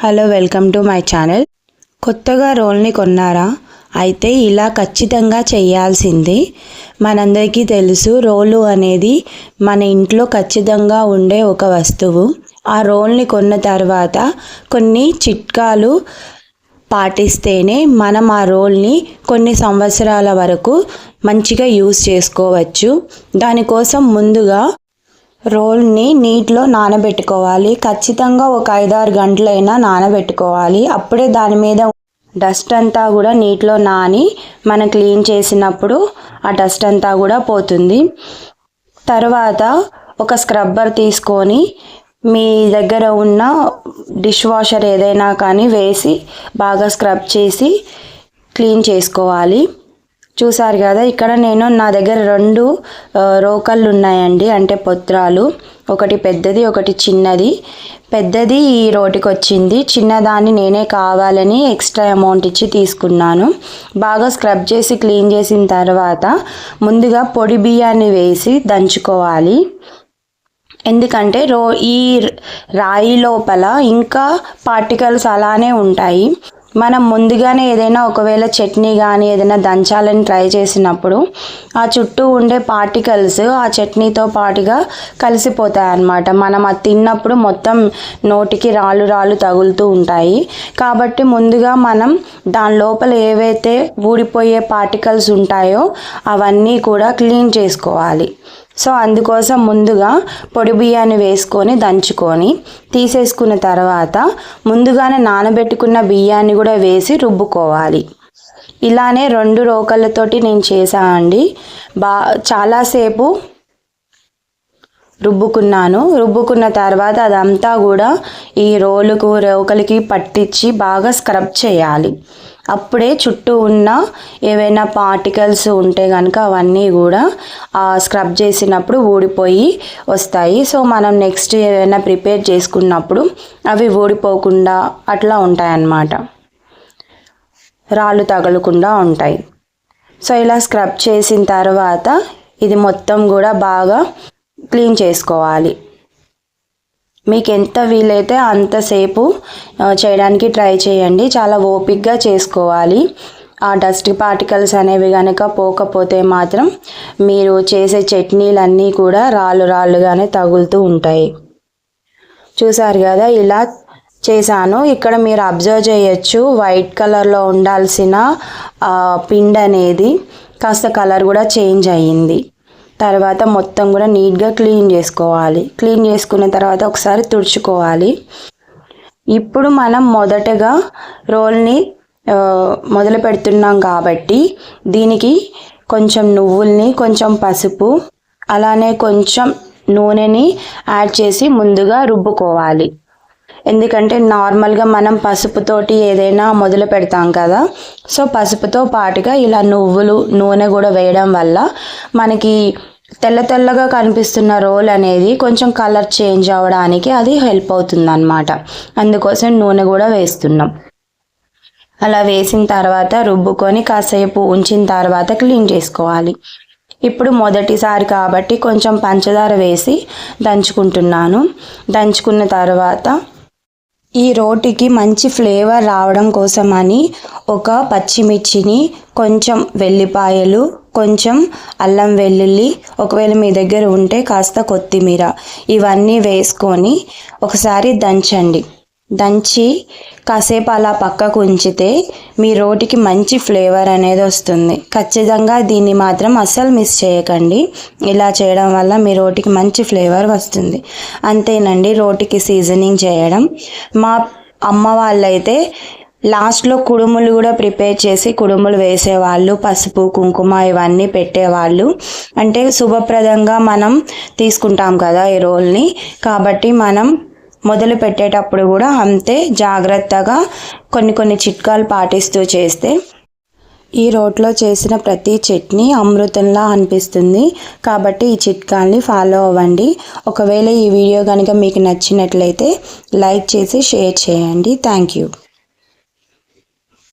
Hello welcome to my channel. కొత్తగా రోల్ని కొన్నారా? అయితే ఇలా ఖచ్చితంగా చేయాల్సింది మనందరికీ తెలుసు రోలు అనేది మన ఇంట్లో ఖచ్చితంగా ఉండే ఒక వస్తువు. ఆ రోల్ని కొన్న తర్వాత కొన్ని చిట్కాలు పాటిస్తేనే మనం ఆ రోల్ని కొన్ని సంవత్సరాల వరకు మంచిగా యూస్ చేసుకోవచ్చు. దానికోసం ముందుగా రోల్ని నీటిలో నానబెట్టుకోవాలి. ఖచ్చితంగా ఒక ఐదారు గంటలైనా నానబెట్టుకోవాలి. అప్పుడే దాని మీద డస్ట్ అంతా కూడా నీటిలో నాని మనం క్లీన్ చేసినప్పుడు ఆ డస్ట్ అంతా కూడా పోతుంది. తర్వాత ఒక స్క్రబ్బర్ తీసుకొని మీ దగ్గర ఉన్న డిష్ వాషర్ ఏదైనా కానీ వేసి బాగా స్క్రబ్ చేసి క్లీన్ చేసుకోవాలి. చూసారు కదా ఇక్కడ నేను నా దగ్గర రెండు రోకళ్ళు ఉన్నాయండి అంటే పొత్రాలు. ఒకటి పెద్దది ఒకటి చిన్నది. పెద్దది ఈ రోటికి వచ్చింది చిన్నదాన్ని నేనే కావాలని ఎక్స్ట్రా అమౌంట్ ఇచ్చి తీసుకున్నాను. బాగా స్క్రబ్ చేసి క్లీన్ చేసిన తర్వాత ముందుగా పొడి బియ్యాన్ని వేసి దంచుకోవాలి. ఎందుకంటే రో ఈ రాయి లోపల ఇంకా పార్టికల్స్ అలానే ఉంటాయి. మనం ముందుగానే ఏదైనా ఒకవేళ చట్నీ కానీ ఏదైనా దంచాలని ట్రై చేసినప్పుడు ఆ చుట్టూ ఉండే పార్టికల్స్ ఆ చట్నీతో పాటుగా కలిసిపోతాయి అన్నమాట మనం అది తిన్నప్పుడు మొత్తం నోటికి రాళ్ళు రాళ్ళు తగులుతూ ఉంటాయి. కాబట్టి ముందుగా మనం దాని లోపల ఏవైతే ఊడిపోయే పార్టికల్స్ ఉంటాయో అవన్నీ కూడా క్లీన్ చేసుకోవాలి. సో అందుకోసం ముందుగా పొడి బియ్యాన్ని వేసుకొని దంచుకొని తీసేసుకున్న తర్వాత ముందుగానే నానబెట్టుకున్న బియ్యాన్ని కూడా వేసి రుబ్బుకోవాలి. ఇలానే రెండు రోకళ్ళతోటి నేను చేశానండి బా చాలాసేపు రుబ్బుకున్నాను. రుబ్బుకున్న తర్వాత అదంతా కూడా ఈ రోలుకు రోకలికి పట్టించి బాగా స్క్రబ్ చేయాలి. అప్పుడే చుట్టూ ఉన్న ఏవైనా పార్టికల్స్ ఉంటే కనుక అవన్నీ కూడా స్క్రబ్ చేసినప్పుడు ఊడిపోయి వస్తాయి. సో మనం నెక్స్ట్ ఏదైనా ప్రిపేర్ చేసుకున్నప్పుడు అవి ఊడిపోకుండా అట్లా ఉంటాయి అన్నమాట రాళ్ళు తగలకుండా ఉంటాయి. సో ఇలా స్క్రబ్ చేసిన తర్వాత ఇది మొత్తం కూడా బాగా క్లీన్ చేసుకోవాలి. మీకు ఎంత వీలైతే అంతసేపు చేయడానికి ట్రై చేయండి. చాలా ఓపిక్గా చేసుకోవాలి. ఆ డస్ట్ పార్టికల్స్ అనేవి కనుక పోకపోతే మాత్రం మీరు చేసే చట్నీలన్నీ కూడా రాళ్ళు రాళ్ళుగానే తగులుతూ ఉంటాయి. చూసారు కదా ఇలా చేశాను. ఇక్కడ మీరు అబ్జర్వ్ చేయొచ్చు వైట్ కలర్లో ఉండాల్సిన పిండి అనేది కాస్త కలర్ కూడా చేంజ్ అయ్యింది. తర్వాత మొత్తం కూడా నీట్గా క్లీన్ చేసుకోవాలి. క్లీన్ చేసుకున్న తర్వాత ఒకసారి తుడుచుకోవాలి. ఇప్పుడు మనం మొదటగా రోల్ని మొదలు పెడుతున్నాం కాబట్టి దీనికి కొంచెం నువ్వుల్ని కొంచెం పసుపు అలానే కొంచెం నూనెని యాడ్ చేసి ముందుగా రుబ్బుకోవాలి. ఎందుకంటే నార్మల్గా మనం పసుపుతోటి ఏదైనా మొదలు పెడతాం కదా సో పసుపుతో పాటుగా ఇలా నువ్వులు నూనె కూడా వేయడం వల్ల మనకి తెల్ల తెల్లగా కనిపిస్తున్న రోల్ అనేది కొంచెం కలర్ చేంజ్ అవ్వడానికి అది హెల్ప్ అవుతుంది అనమాట అందుకోసం నూనె కూడా వేస్తున్నాం. అలా వేసిన తర్వాత రుబ్బుకొని కాసేపు ఉంచిన తర్వాత క్లీన్ చేసుకోవాలి. ఇప్పుడు మొదటిసారి కాబట్టి కొంచెం పంచదార వేసి దంచుకుంటున్నాను. దంచుకున్న తర్వాత ఈ రోటికి మంచి ఫ్లేవర్ రావడం కోసమని ఒక పచ్చిమిర్చిని కొంచెం వెల్లిపాయలు కొంచెం అల్లం వెల్లుల్లి ఒకవేళ మీ దగ్గర ఉంటే కాస్త కొత్తిమీర. ఇవన్నీ వేసుకొని ఒకసారి దంచండి. దంచి కాసేపు అలా పక్కకు ఉంచితే మీ రోటికి మంచి ఫ్లేవర్ అనేది వస్తుంది. ఖచ్చితంగా దీన్ని మాత్రం అస్సలు మిస్ చేయకండి. ఇలా చేయడం వల్ల మీ రోటికి మంచి ఫ్లేవర్ వస్తుంది. అంతేనండి రోటికి సీజనింగ్ చేయడం. మా అమ్మ వాళ్ళైతే లాస్ట్లో కుడుములు కూడా ప్రిపేర్ చేసి కుడుములు వేసేవాళ్ళు పసుపు కుంకుమ ఇవన్నీ పెట్టేవాళ్ళు. అంటే శుభప్రదంగా మనం తీసుకుంటాం కదా ఈ రోల్ని. కాబట్టి మనం మొదలు పెట్టేటప్పుడు కూడా అంతే జాగ్రత్తగా కొన్ని కొన్ని చిట్కాలు పాటిస్తూ చేస్తే ఈ రోట్లో చేసిన ప్రతి చట్నీ అమృతంలా అనిపిస్తుంది. కాబట్టి ఈ చిట్కాల్ని ఫాలో అవ్వండి. ఒకవేళ ఈ వీడియో కనుక మీకు నచ్చినట్లయితే లైక్ చేసి షేర్ చేయండి. Thank you.